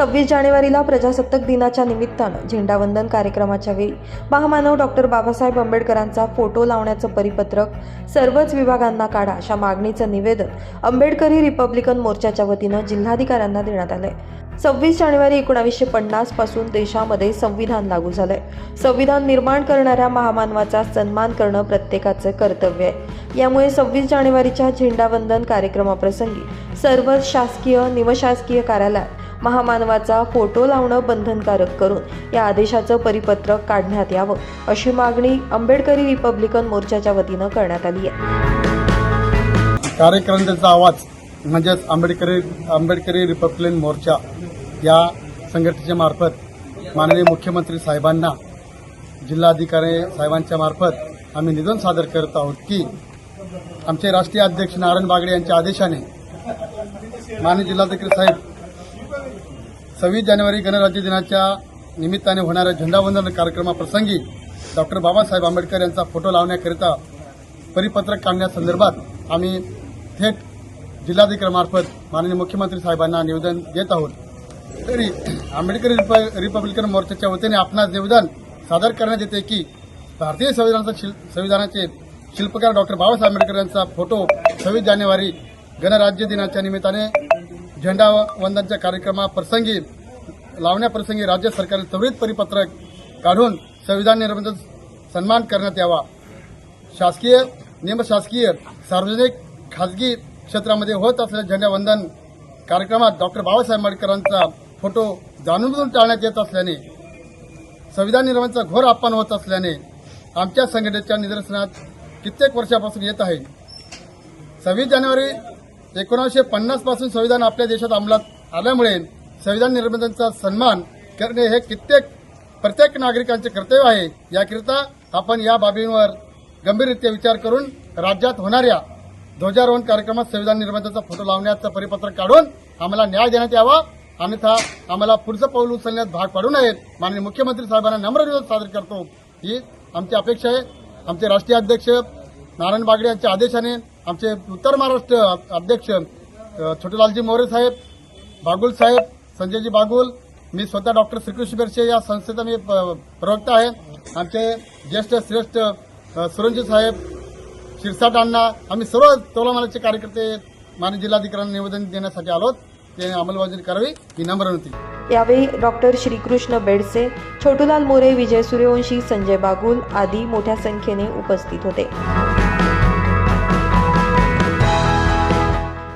सव्वीस जानेवारीला प्रजासत्ताक दिनाच्या निमित्तानं झेंडावंदन कार्यक्रमाच्या वेळी महामानव डॉक्टर बाबासाहेब आंबेडकरांचा फोटो लावण्याचं परिपत्रक सर्वच विभागांना काढा अशा मागणीचं निवेदन आंबेडकरी रिपब्लिकन मोर्चाच्या वतीनं जिल्हाधिकाऱ्यांना देण्यात आलंय. सव्वीस जानेवारी एकोणावीसशे पन्नासपासून देशामध्ये संविधान लागू झालंय. संविधान निर्माण करणाऱ्या महामानवाचा सन्मान करणं प्रत्येकाचं कर्तव्य आहे. यामुळे सव्वीस जानेवारीच्या झेंडावंदन कार्यक्रमाप्रसंगी सर्व शासकीय निमशासकीय कार्यालयात महामानवाचा फोटो लावणं बंधनकारक करून या आदेशाचं परिपत्रक काढण्यात यावं अशी मागणी आंबेडकरी रिपब्लिकन मोर्चाच्या वतीनं करण्यात आली आहे. कार्यकर्त्यांचा आवाज म्हणजेच आंबेडकरी आंबेडकरी रिपब्लिकन मोर्चा या संघटनेच्या मार्फत माननीय मुख्यमंत्री साहेबांना जिल्हाधिकारी साहेबांच्या मार्फत आम्ही निवेदन सादर करत आहोत की आमचे राष्ट्रीय अध्यक्ष नारायण बागडे यांच्या आदेशाने माननीय जिल्हाधिकारी साहेब सव्वीस जानेवारी गणराज्य दिनाच्या निमित्ताने होणाऱ्या झेंडावंदन कार्यक्रमाप्रसंगी डॉक्टर बाबासाहेब आंबेडकर यांचा फोटो लावण्याकरिता परिपत्रक काढण्यासंदर्भात आम्ही थेट जिल्हाधिकाऱ्यामार्फत माननीय मुख्यमंत्री साहेबांना निवेदन देत आहोत. तरी आंबेडकरी रिप- रिपब्लिकन मोर्चाच्या वतीने आपणास निवेदन सादर करण्यात येते की भारतीय संविधानाचा शिल संविधानाचे शिल्पकार डॉक्टर बाबासाहेब आंबेडकर यांचा फोटो सव्वीस जानेवारी गणराज्य दिनाच्या निमित्ताने झेंडा वंदनच्या कार्यक्रमाप्रसंगी लावण्याप्रसंगी राज्य सरकारने त्वरित परिपत्रक काढून संविधान निर्बंध सन्मान करण्यात यावा. शासकीय निमशासकीय सार्वजनिक खाजगी क्षेत्रामध्ये होत असलेल्या झेंडावंदन कार्यक्रमात डॉक्टर बाबासाहेब आंबेडकरांचा फोटो जाणूनबुजून टाळण्यात येत असल्याने संविधान निर्माणचा घोर अपमान होत असल्याने आमच्या संघटनेच्या निदर्शनात कित्येक वर्षापासून येत आहे. सव्वीस जानेवारी एकोणीसशे पन्नासपासून संविधान आपल्या देशात अंमलात आल्यामुळे संविधान निर्बंधांचा सन्मान करणे हे कित्येक प्रत्येक नागरिकांचे कर्तव्य आहे. याकरिता आपण या बाबींवर गंभीररित्या विचार करून राज्यात होणाऱ्या ध्वजारोहण कार्यक्रमात संविधान निर्बंधाचा फोटो लावण्याचं परिपत्रक काढून आम्हाला न्याय देण्यात यावा. अन्यथा आम्हाला पुढचं पाऊल उचलण्यात भाग पाडू नयेत. माननीय मुख्यमंत्री साहेबांना नम्र विरोध सादर करतो. ही आमची अपेक्षा आहे. आमचे राष्ट्रीय अध्यक्ष नारायण बागडे यांच्या आदेशाने आमचे उत्तर महाराष्ट्र अध्यक्ष छोटेलालजी मोरे साहेब बागुल साहेब संजयजी बागुल मी स्वतः डॉक्टर श्रीकृष्ण बेरशे या संस्थेचा मी प- प्रवक्ता आहे. आमचे ज्येष्ठ श्रेष्ठ सुरंजी साहेब शिरसाट अण्णा आम्ही सर्व तोलामालाचे कार्यकर्ते माननीय जिल्हाधिकाऱ्यांना निवेदन देण्यासाठी आलो ते अंमलबजावणी करावी ही नम्र विनंती. यावेळी डॉक्टर श्रीकृष्ण बेडसे छोटूलाल मोरे विजय सूर्यवंशी संजय बागुल आदी मोठ्या संख्येने उपस्थित होते.